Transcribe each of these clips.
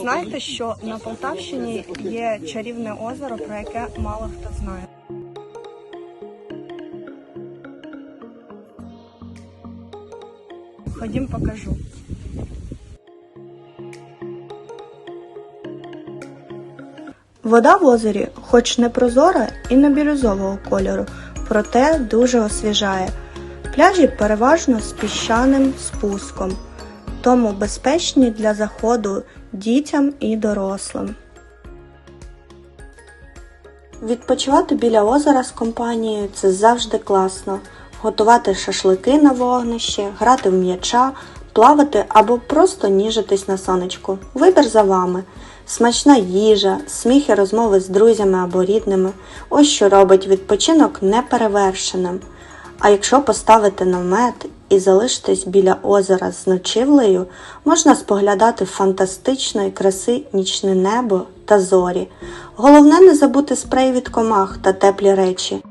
знаєте, що на Полтавщині є чарівне озеро, про яке мало хто знає? Ходім покажу. Вода в озері, хоч не прозора і не бірюзового кольору, проте дуже освіжає. Пляжі переважно з піщаним спуском, тому безпечні для заходу дітям і дорослим. Відпочивати біля озера з компанією це завжди класно. Готувати шашлики на вогнищі, грати в м'яча, плавати або просто ніжитись на сонечку. Вибір за вами. Смачна їжа, сміх і розмови з друзями або рідними. Ось що робить відпочинок неперевершеним. А якщо поставити намет і залишитись біля озера з ночівлею, можна споглядати фантастичної краси нічне небо та зорі. Головне не забути спрей від комах та теплі речі.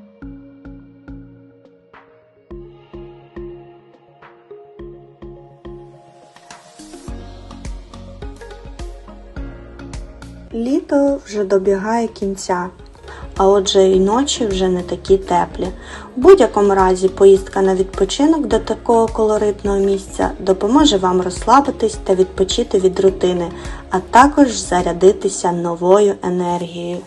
Літо вже добігає кінця, а отже і ночі вже не такі теплі. У будь-якому разі поїздка на відпочинок до такого колоритного місця допоможе вам розслабитись та відпочити від рутини, а також зарядитися новою енергією.